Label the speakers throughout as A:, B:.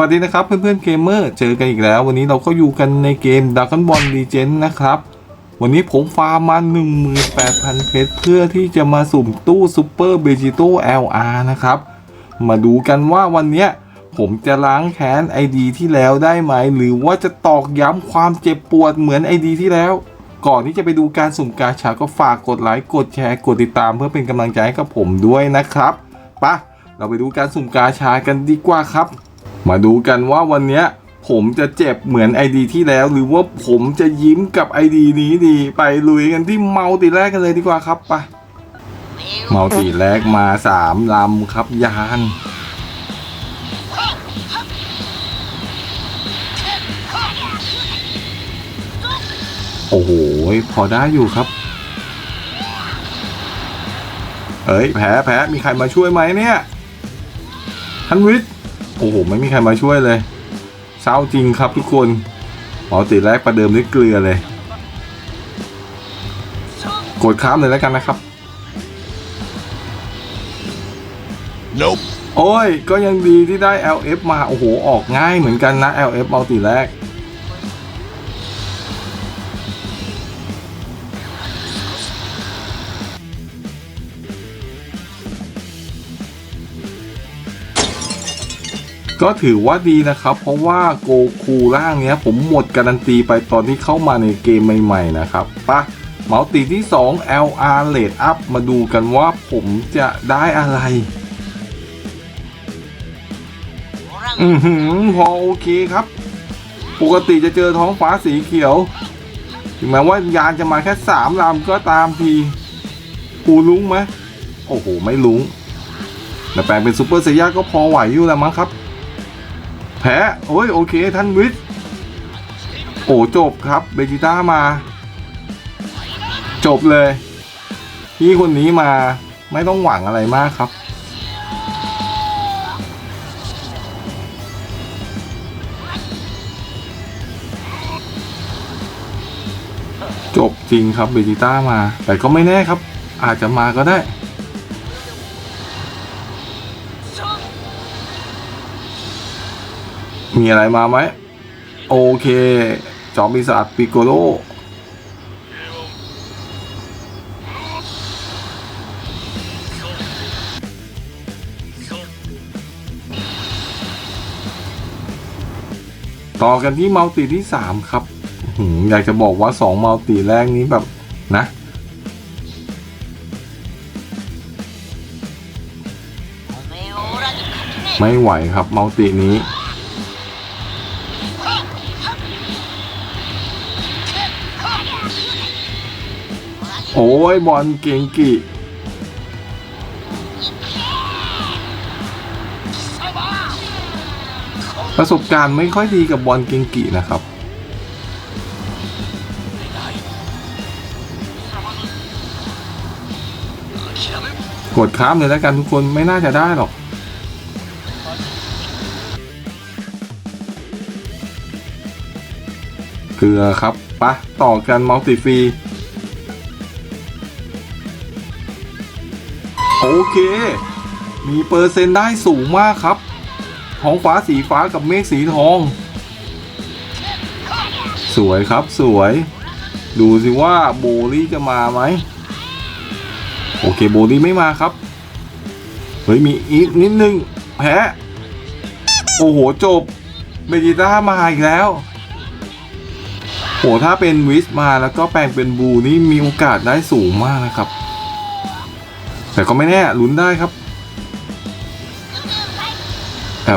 A: วัสดีนะครับเพื่อนๆเกมเมอร์เจอกันอีกแล้ว วันนี้เราก็อยู่กันในเกม Dragon Ball Legend นะครับ วันนี้ผมฟาร์มมา18,000 เพชรเพื่อที่จะมาสุ่มตู้ซูเปอร์เบจิโต้ LR นะครับ มาดูกันว่าวันนี้ผมจะล้างแค้น ID ที่แล้วได้ไหม หรือว่าจะตอกย้ำความเจ็บปวดเหมือน ID ที่แล้ว ก่อนที่จะไปดูการสุ่มกาชาก็ฝากกดไลค์กดแชร์กดติดตามเพื่อเป็นกำลังใจให้กับผมด้วยนะครับปะเราไปดูการสุ่มกาชากันดีกว่าครับ มาดูกันว่าวันนี้ผมจะเจ็บเหมือน ID ที่แล้ว หรือว่าผมจะยิ้มกับ ID นี้ดีไปลุยกันที่เมาติแรกกันเลยดีกว่าครับไปเมาติแรกมาสามลำครับยานโอ้โห พอได้อยู่ครับ เอ้ย แพ้แพ้มีใครมาช่วยไหมเนี่ยท่านวิทย์ โอ้โห ไม่มีใครมาช่วยเลย เศร้าจริงครับทุกคนหมอติแรกประเดิมด้วยเกลือเลย กดค้ามเลยแล้วกันนะครับ
B: Nope.
A: โอ้ย ก็ยังดีที่ได้ LF มา โอ้โห ออกง่ายเหมือนกันนะ LF มัลติแรก ก็ถือว่าดีนะครับ เพราะว่าโกคูร่างเนี้ยผมหมดการันตีไปตอนที่เข้ามาในเกมใหม่ๆนะครับปะเมาส์ตีที่ 2 LR Rate Up มาดูกันว่าผมจะได้อะไร อือหือพอโอเคครับ ปกติจะเจอท้องฟ้าสีเขียว ถึงแม้ว่ายานจะมาแค่สามลำก็ตามทีกูลุ้งไหมโอ้โห ไม่ลุ้งแต่แปลงเป็นซูเปอร์เซย่าก็พอไหวอยู่แล้วมั้งครับ พ้ โอ้ยโอเคท่านวิทย์โอ้จบครับเบจิต้ามา จบเลย พี่คนนี้มาไม่ต้องหวังอะไรมากครับ จบจริงครับเบจิต้ามา แต่ก็ไม่แน่ครับ อาจจะมาก็ได้ มีอะไรมาไหม โอเคจอมปีศาจปิโกโลต่อกันที่มัลติที่ 3 ครับ อยากจะบอกว่า 2 มัลติแรกนี้แบบนะ ไม่ไหวครับมัลตินี้ โอ้ยบอลเก่งกิประสบการณ์ไม่ค่อยดีกับบอลเก่งกินะครับ กดค้ามเลยแล้วกันทุกคนไม่น่าจะได้หรอกเกลือครับปะต่อกันมัลติฟี โอเค มีเปอร์เซ็นต์ได้สูงมากครับ ท้องฟ้าสีฟ้ากับเมฆสีทอง สวยครับสวย ดูสิว่าโบลี่จะมาไหม โอเคโบลี่ไม่มาครับ เฮ้ย มีอีกนิดนึงแพ้โอ้โห จบ เบจิต้ามาอีกแล้วโหถ้าเป็นวิสมาแล้วก็แปลงเป็นบูนี่มีโอกาสได้สูงมากนะครับ แต่ก็ไม่แน่ลุ้นได้ครับ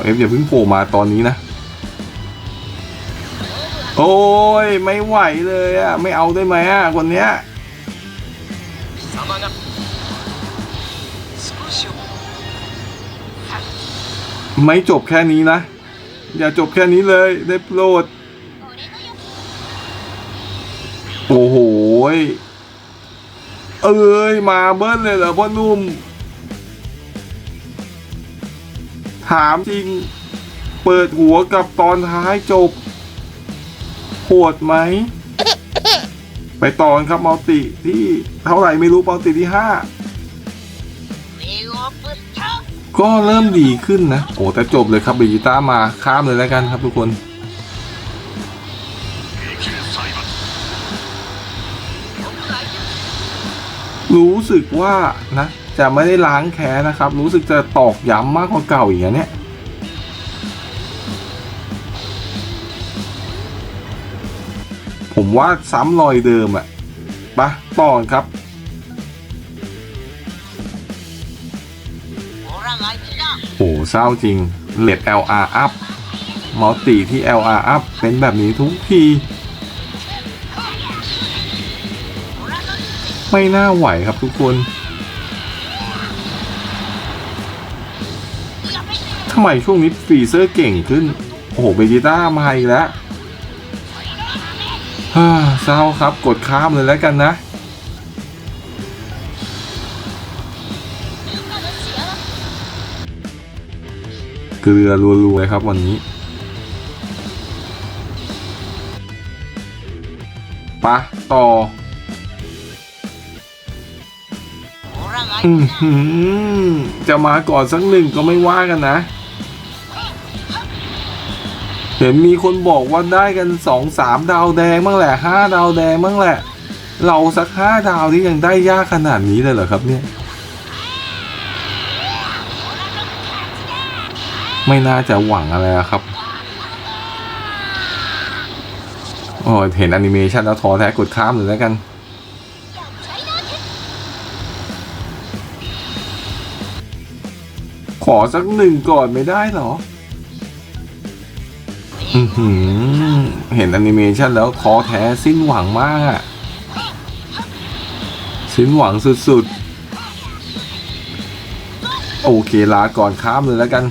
A: LF อย่าเพิ่งโผล่มาตอนนี้นะ โอ้ย ไม่ไหวเลยอะไม่เอาได้ไหมอะคนเนี้ยไม่จบแค่นี้นะ อย่าจบแค่นี้เลยได้โปรด โอ้โห เอ้ยมาเบิ้ลเลยเหรอพ่อนุ่ม ถามจริง เปิดหัวกับตอนท้ายจบปวดไหม ไปต่อนครับมัลติที่เท่าไหร่ไม่รู้มัลติที่ห้าก็เริ่มดีขึ้นนะ โอ้แต่จบเลยครับบิจิต้ามาข้ามเลยแล้วกันครับทุกคน รู้สึกว่านะ จะไม่ได้ล้างแค้นนะครับ รู้สึกจะตอกย้ำมากกว่าเก่าอีกอะเนี่ยผมว่าซ้ำรอยเดิมอะปะต่อครับโอ้เศร้าจริงเลด LR up มัลติที่ LR up เป็นแบบนี้ทุกที ไม่น่าไหวครับทุกคนทำไมช่วงนี้ฟรีเซอร์เก่งขึ้น โอ้โหเบจิต้ามาอีกแล้วฮ่าเศร้าครับกดข้ามเลยแล้วกันนะ เกลือรัวๆเลยครับวันนี้ปะต่อ จะมาก่อนสักหนึ่งก็ไม่ว่ากันนะ เห็นมีคนบอกว่าได้กันสองสามดาวแดงบ้างแหละห้าดาวแดงบ้างแหละ เราสักห้าดาวที่ยังได้ยากขนาดนี้เลยเหรอครับเนี่ย ไม่น่าจะหวังอะไรครับโอ้เห็นแอนิเมชันแล้วท้อแท้กดข้ามเลยแล้วกัน อสักหนึ่งก่อนไม่ได้เหรออือหือเห็นแอนิเมชันแล้วท้อแท้สิ้นหวังมากอะสิ้นหวังสุดๆ โอเคลาก่อนข้ามเลยแล้วกัน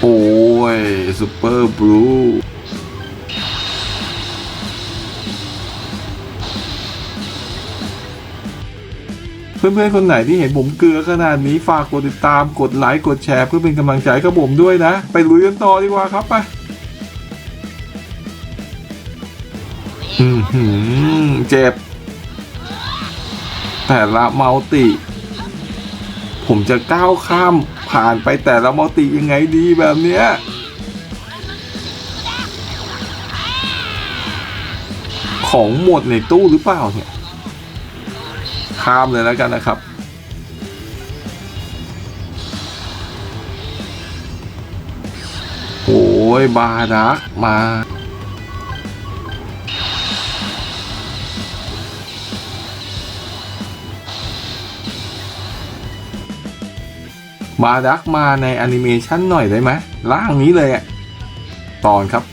A: โอ้ยซูเปอร์บลู เพื่อนๆคนไหนที่เห็นผมเกลือขนาดนี้ฝากกดติดตามกดไลค์กดแชร์เพื่อเป็นกำลังใจกับผมด้วยนะ ไปลุยกันต่อดีกว่าครับไปอือหือเจ็บ แต่ละมัลติ ผมจะก้าวข้ามผ่านไปแต่ละมัลติยังไงดีแบบเนี้ยของหมดในตู้หรือเปล่าเนี่ย ข้ามเลยแล้วกันนะครับ โอ้ยบาดักมาบาดักมาในแอนิเมชันหน่อยได้ไหมล่างนี้เลยอะตอนครับ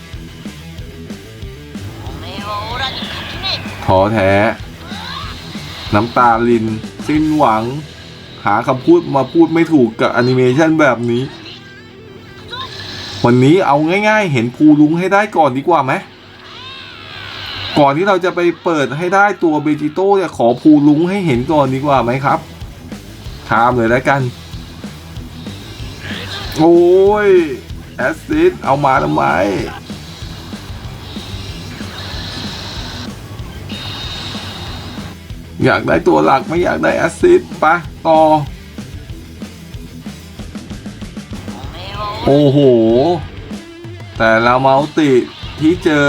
A: ท้อแท้ น้ำตาลิน สิ้นหวัง หาคำพูดมาพูดไม่ถูกกับแอนิเมชันแบบนี้ วันนี้เอาง่ายๆ เห็นภูลุงให้ได้ก่อนดีกว่าไหมก่อนที่เราจะไปเปิดให้ได้ตัวเบจิโต้เนี่ยขอภูลุงให้เห็นก่อนดีกว่าไหมครับข้ามเลยแล้วกัน โอ้ย แอสซิดเอามาทำไม อยากได้ตัวหลักไม่อยากได้แอสซิดปะต่อ โอ้โห แต่ละมัลติที่เจอ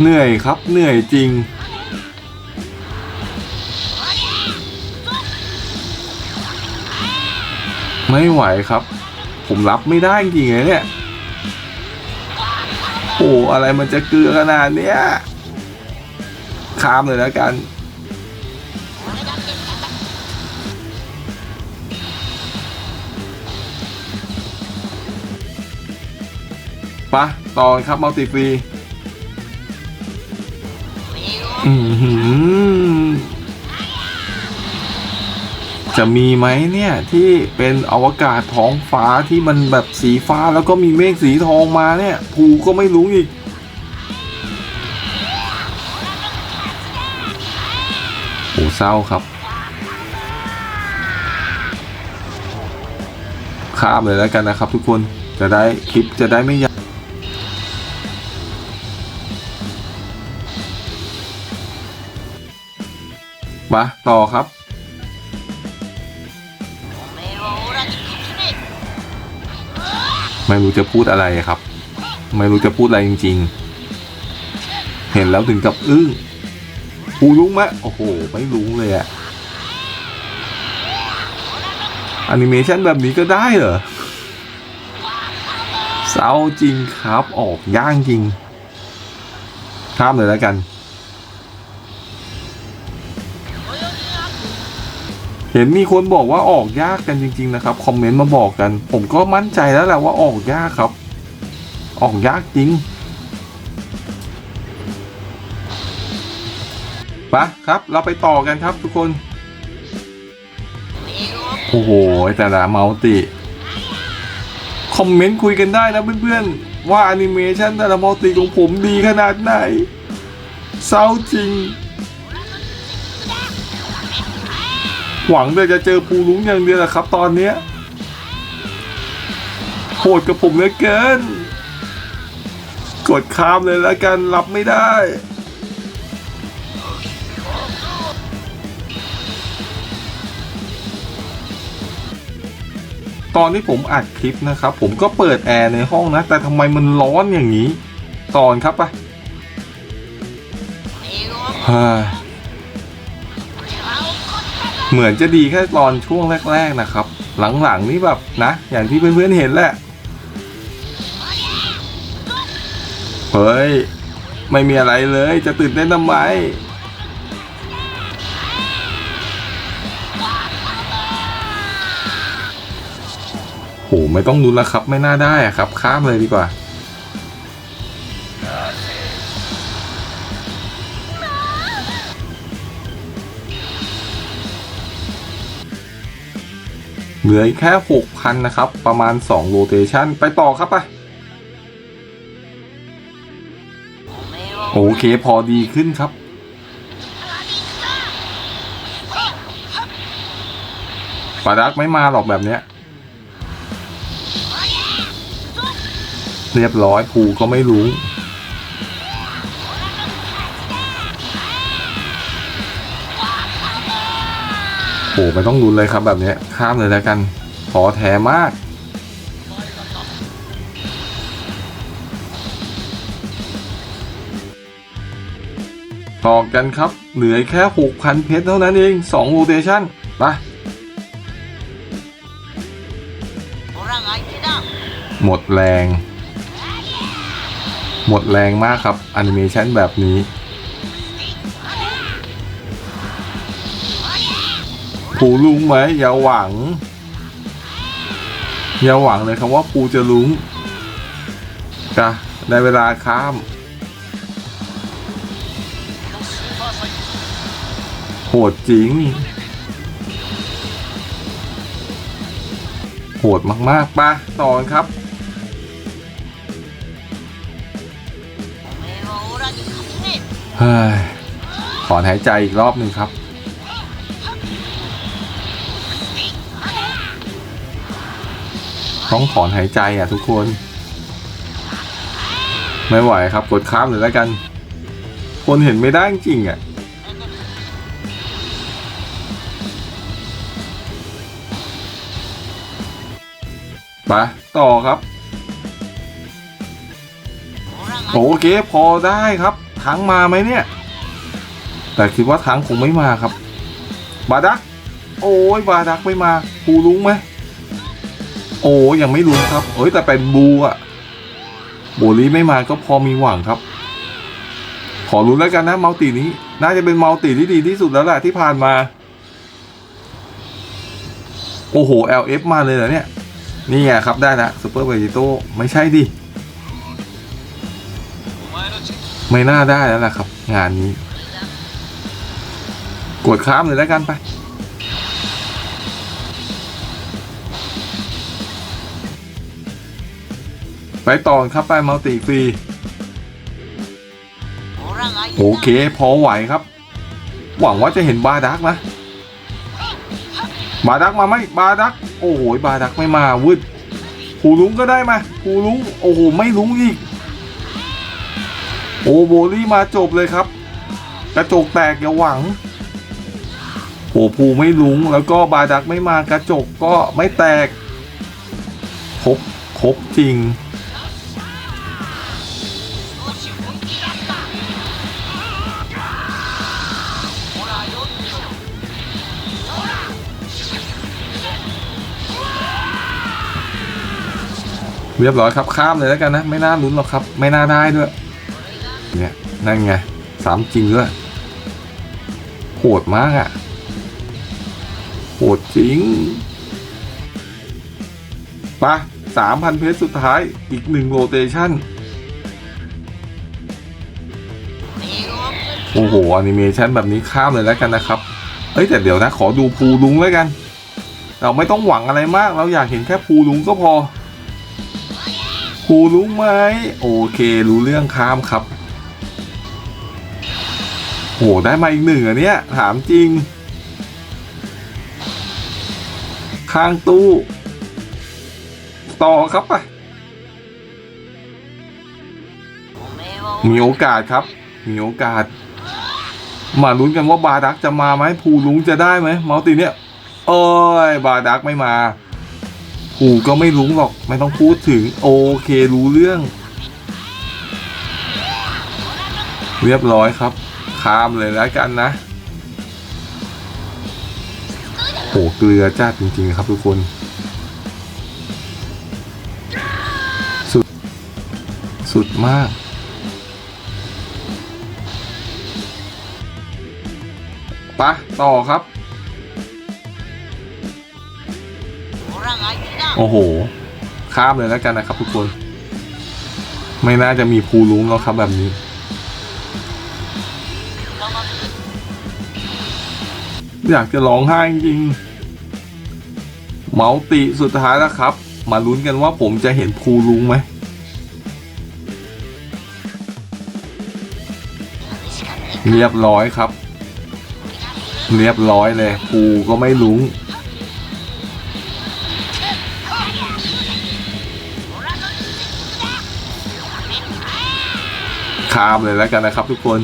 A: เหนื่อยครับเหนื่อยจริง ไม่ไหวครับ ผมรับไม่ได้จริงๆเลยเนี่ยโอ้อะไรมันจะเกลือขนาดเนี้ย ข้ามเลยแล้วกัน ปะต่อครับมัลติฟรีจะมีไหมเนี่ยที่เป็นอวกาศท้องฟ้าที่มันแบบสีฟ้าแล้วก็มีเมฆสีทองมาเนี่ยภูก็ไม่รู้อีก เศร้าครับข้ามเลยแล้วกันนะครับ ทุกคนจะได้คลิปจะได้ไม่ยาวมาต่อครับไม่รู้จะพูดอะไรครับ ไม่รู้จะพูดอะไรจริง ๆ เห็นแล้วถึงกับอึ้ง ปูรู้ไหมโอ้โห ไม่รู้เลยอะแอนิเมชันแบบนี้ก็ได้เหรอเศร้าจริงครับออกย่างจริง ข้ามเลยแล้วกัน เห็นมีคนบอกว่าออกยากกันจริง ๆ นะครับ คอมเมนต์มาบอกกัน ผมก็มั่นใจแล้วแหละว่าออกยากครับ ออกยากจริง ปะครับ เราไปต่อกันครับทุกคน โอ้โห แต่ละมัลติคอมเมนต์คุยกันได้นะเพื่อนๆ ว่าแอนิเมชันแต่ละมัลติของผมดีขนาดไหนเศร้าจริง หวังเลยจะเจอปูลุงอย่างเดียวแหละครับตอนเนี้ยโหดกับผมเหลือเกิน กดข้ามเลยแล้วกันรับไม่ได้ ตอนที่ผมอัดคลิปนะครับ ผมก็เปิดแอร์ในห้องนะ แต่ทำไมมันร้อนอย่างนี้ สอนครับปะเหมือนจะดีแค่ตอนช่วงแรก ๆนะครับ หลังๆนี่แบบนะ อย่างที่เพื่อนๆเห็นแหละ เฮ้ย ไม่มีอะไรเลยจะตื่นเต้นทำไม ไม่ต้องลุ้นแล้วครับ ไม่น่าได้ครับ ข้ามเลยดีกว่า เหลือแค่ 6,000 นะครับ ประมาณ 2 โรเตชันไปต่อครับไปโอเค พอดีขึ้นครับ ปาดักไม่มาหรอกแบบเนี้ย เรียบร้อยครูก็ไม่รู้ โอ้ไม่ต้องลุ้นเลยครับแบบนี้ข้ามเลยแล้วกันขอแท้มาก ต่อกันครับ เหลือแค่ 6,000 เพชรเท่านั้นเอง 2 โรเตชัน
B: มา
A: หมดแรง หมดแรงมากครับแอนิเมชันแบบนี้ ปูลุงไหมอย่าหวัง อย่าหวังเลยครับว่าปูจะลุงจ้ะได้เวลาข้ามโหดจริง โหดมาก ๆปะต่อครับ ถอนหายใจอีกรอบหนึ่งครับ ต้องถอนหายใจอะทุกคน ไม่ไหวครับกดข้ามเลยแล้วกัน คนเห็นไม่ได้จริงอะไปต่อครับ โอเคพอได้ครับ ทั้งมาไหมเนี่ย แต่คิดว่าทั้งคงไม่มาครับ บาดัก โอ้ยบาดักไม่มาปูลุงไหมโอ้ยังไม่ลุงครับ เอ้ยแต่เป็นบูอะโบลีไม่มาก็พอมีหวังครับ ขอรุ้แล้วกันนะมัลตินี้ น่าจะเป็นมัลติที่ดีที่สุดแล้วแหละที่ผ่านมา โอ้โห LF มาเลยเหรอเนี่ย นี่ไงครับได้ละซูเปอร์เบจิโตไม่ใช่ดิ ไม่น่าได้แล้วล่ะครับ งานนี้ กดข้ามเลยแล้วกันไป ไปต่อครับไปมัลติฟรีโอเค พอไหวครับ หวังว่าจะเห็นบาดักนะ บาดักมาไหมบาดัก โอ้โหบาดักไม่มาวืดหูลุงก็ได้มาหูลุง โอ้โห ไม่ลุงอีก โอ้โบลี่มาจบเลยครับ กระจกแตกอย่าหวัง โอ้ภูไม่ลุงแล้วก็บาดักไม่มากระจกก็ไม่แตกครบครบจริง เรียบร้อยครับข้ามเลยแล้วกันนะ ไม่น่าลุ้นหรอกครับ ไม่น่าได้ด้วย เนี่ยนั่นไงสามจริงด้วยโหดมากอะ่ะโหดจริงไปสามพันเพชรสุดท้ายอีกหนึ่งโรเตชันโอ้โหแอนิเมชันแบบนี้ข้ามเลยแล้วกันนะครับ เอ้ยแต่เดี๋ยวนะ ขอดูภูลุงแล้วกัน เราไม่ต้องหวังอะไรมาก เราอยากเห็นแค่ภูลุงก็พอภูลุงไหมโอเค รู้เรื่องข้ามครับ โหได้มาอีกหนึ่งอันเนี้ยถามจริง ข้างตู้ ต่อครับไปมีโอกาสครับ มีโอกาส มาลุ้นกันว่าบาดักจะมาไหมภูลุงจะได้ไหมมัลติเนี่ยโอ้ยบาดักไม่มาภูก็ไม่ลุ้งหรอก ไม่ต้องพูดถึง โอเครู้เรื่อง เรียบร้อยครับ ข้ามเลยแล้วกันนะโหเกลือจ้าจริงๆครับทุกคนสุดสุดมากปะต่อครับ โอ้โห ข้ามเลยแล้วกันนะครับทุกคน ไม่น่าจะมีภูลุ้งแล้วครับแบบนี้ อยากจะร้องไห้จริง เมาติสุดท้ายแล้วครับ มาลุ้นกันว่าผมจะเห็นภูลุงไหมเรียบร้อยครับ เรียบร้อยเลยภูก็ไม่ลุงคามเลยแล้วกันนะครับทุกคน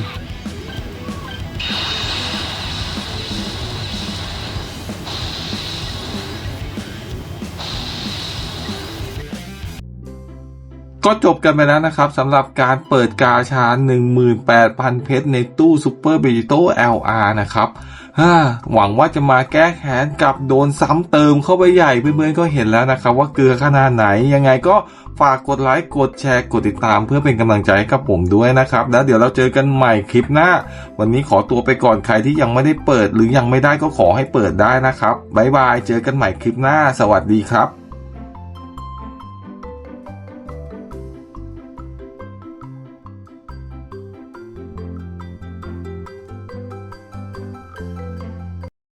A: ก็จบกันไปแล้วนะครับสำหรับการเปิดกาชา 18,000 เพชรในตู้ซูเปอร์เบจิโต้ LR นะครับหวังว่าจะมาแก้แค้นกับโดนซ้ำเติมเข้าไปใหญ่เพื่อนๆก็เห็นแล้วนะครับ ว่าเกลือขนาดไหนยังไงก็ฝากกดไลค์กดแชร์กดติดตามเพื่อเป็นกำลังใจให้กับผมด้วยนะครับ แล้วเดี๋ยวเราเจอกันใหม่คลิปหน้า วันนี้ขอตัวไปก่อนใครที่ยังไม่ได้เปิด หรือยังไม่ได้ก็ขอให้เปิดได้นะครับบ๊ายบายเจอกันใหม่คลิปหน้า สวัสดีครับ